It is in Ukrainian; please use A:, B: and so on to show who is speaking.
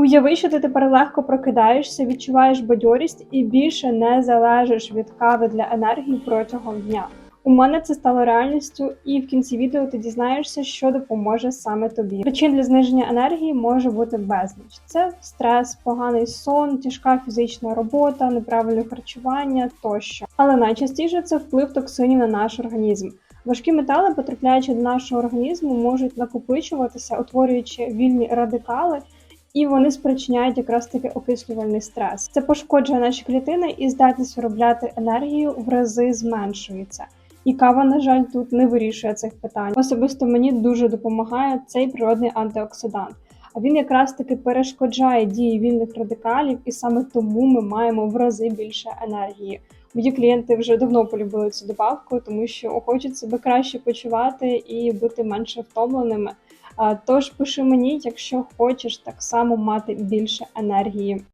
A: Уяви, що ти тепер легко прокидаєшся, відчуваєш бадьорість і більше не залежиш від кави для енергії протягом дня. У мене це стало реальністю, і в кінці відео ти дізнаєшся, що допоможе саме тобі. Причин для зниження енергії може бути безліч: це стрес, поганий сон, тяжка фізична робота, неправильне харчування тощо. Але найчастіше це вплив токсинів на наш організм. Важкі метали, потрапляючи до нашого організму, можуть накопичуватися, утворюючи вільні радикали. І вони спричиняють якраз таки окислювальний стрес. Це пошкоджує наші клітини і здатність виробляти енергію в рази зменшується. І кава, на жаль, тут не вирішує цих питань. Особисто мені дуже допомагає цей природний антиоксидант. А він якраз таки перешкоджає дії вільних радикалів, і саме тому ми маємо в рази більше енергії. Мої клієнти вже давно полюбили цю добавку, тому що хочуть себе краще почувати і бути менше втомленими. Тож пиши мені, якщо хочеш так само мати більше енергії.